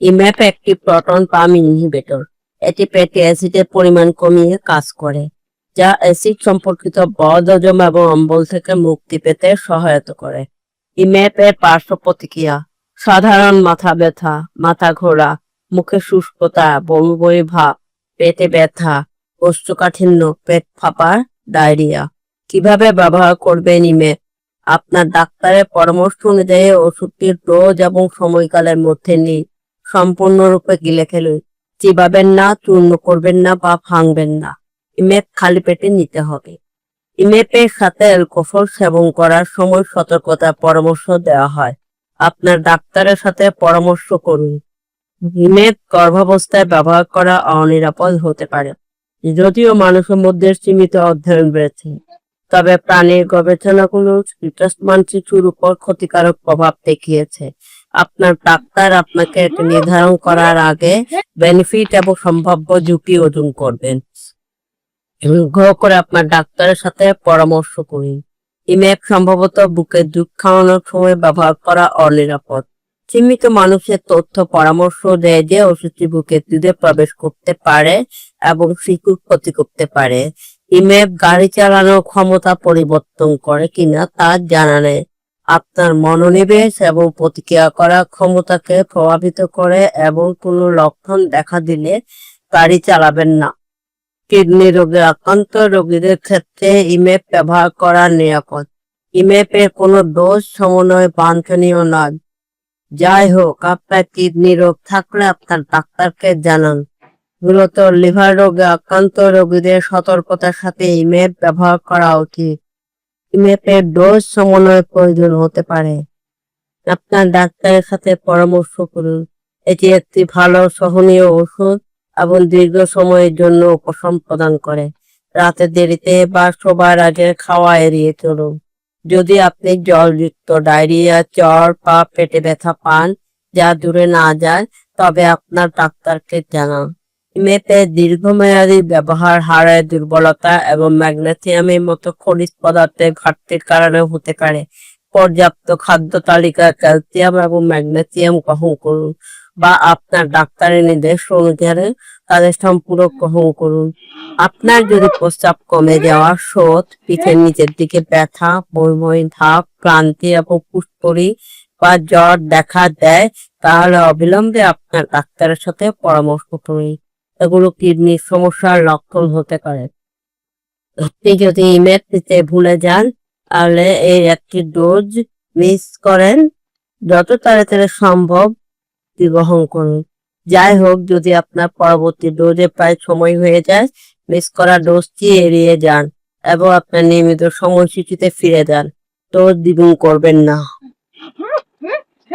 ইম্যাপ একটি proton pump inhibitor. এটি fatty অ্যাসিডের পরিমাণ কমিয়ে কাজ করে, যা অ্যাসিড সম্পর্কিত বদহজম এবং অম্বল থেকে মুক্তি পেতে সহায়তা করে। ইম্যাপ এর পার্শ্ব প্রতিক্রিয়া, সাধারণ মাথা ব্যথা, মাথা ঘোরা, মুখে শুষ্কতা বমি ভাব, পেটে ব্যথা, কোষ্ঠকাঠিন্য, পেট ফাঁপা ডায়রিয়া। কীভাবে ব্যবহার করবেন ইমেপ আপনার ডাক্তারের পরামর্শ অনুযায়ী ওষুধটির ডোজ এবং সময়কালের মধ্যে নিন। সম্পূর্ণরূপে গিলে ফেলুন চিবাবেন না, চূর্ণ করবেন না বা ভাঙবেন না। ইমেপ খালি পেটে নিতে হবে। ইমেপের সাথে অ্যালকোহল সেবন করার সময় সতর্কতার পরামর্শ দেওয়া হয়। আপনার ডাক্তারের সাথে পরামর্শ করুন। ইমেপ গর্ভাবস্থায় ব্যবহার করা অনিরাপদ হতে পারে, যদিও মানুষের মধ্যে সীমিত অধ্যয়ন রয়েছে। তবে প্রাণীর গবেষণাগুলো মানচিত্রের উপর ক্ষতিকারক প্রভাব দেখিয়েছে। আপনার ডাক্তার আপনাকে এটি নির্ধারণ করার আগে বেনিফিট এবং সম্ভাব্য ঝুঁকি ওজন করবেন। অনুগ্রহ করে আপনার ডাক্তারের সাথে পরামর্শ করুন। ইমেপ সম্ভবত বুকের দুধ খাওয়ানোর সময় ব্যবহার করা অনিরাপদ। সীমিত মানুষের তথ্য পরামর্শ দেয় যে ওষুধটি বুকে দুধে প্রবেশ করতে পারে এবং শিশুর ক্ষতি করতে পারে। ইমেপ গাড়ি চালানোর ক্ষমতা পরিবর্তন করে কিনা তা জানা নেই। আপনার মনোনিবেশ এবং প্রতিক্রিয়া করার ক্ষমতাকে প্রভাবিত করে এবং কোনো লক্ষণ দেখা দিলে গাড়ি চালাবেন না। কিডনি রোগে আক্রান্ত রোগীদের ক্ষেত্রে ইমেপ ব্যবহার করা নিরাপদ। ইমেপের কোনো ডোজ সমন্বয় বাঞ্ছনীয় নয়। যাই হোক, আপনার কিডনি রোগ থাকলে আপনার ডাক্তারকে জানান। মূলত লিভার রোগে আক্রান্ত রোগীদের সতর্কতার সাথে ইমেপ ব্যবহার করা উচিত। ইমেপের ডোজ সমন্বয় প্রয়োজন হতে পারে। আপনার ডাক্তারের সাথে পরামর্শ করুন। এটি একটি ভালো সহনীয় ওষুধ এবং দীর্ঘ সময়ের জন্য উপশম প্রদান করে। রাতে দেরিতে বা শোবার আগে খাওয়া এড়িয়ে চলুন। যদি আপনি জলযুক্ত ডায়রিয়া, জ্বর বা পেটে ব্যথা পান, যা দূরে না যায়, তবে আপনার ডাক্তারকে জানান। মেপে দীর্ঘমেয়াদী ব্যবহার হাড়ের দুর্বলতা এবং ম্যাগনেসিয়ামের মতো খনিজ পদার্থের ঘাটতির কারণে হতে পারে। পর্যাপ্ত খাদ্য তালিকা, ক্যালসিয়াম এবং ম্যাগনেসিয়াম গ্রহণ করুন বা আপনার ডাক্তারের নির্দেশ অনুসারে তাদের সম্পূরক গ্রহণ করুন। আপনার যদি প্রস্রাব কমে যাওয়া শোধ পিঠের নিচের দিকে ব্যথা বইময় ধাপ, ক্লান্তি এবং পুষ্করি বা জ্বর দেখা দেয়, তাহলে অবিলম্বে আপনার ডাক্তারের সাথে পরামর্শ করুন। এগুলো কিডনির সমস্যার লক্ষণ হতে পারে। আপনি যদি ইমেল দিতে ভুলে যান, তাহলে এই একটি ডোজ মিস করেন। যত তাড়াতাড়ি সম্ভব গ্রহণ করুন। যাই হোক, যদি আপনার পরবর্তী ডোজে প্রায় সময় হয়ে যায়, মিস করা ডোজটি এড়িয়ে যান এবং আপনার নিয়মিত সময়সূচিতে ফিরে যান। ডোজ দ্বিগুণ করবেন না।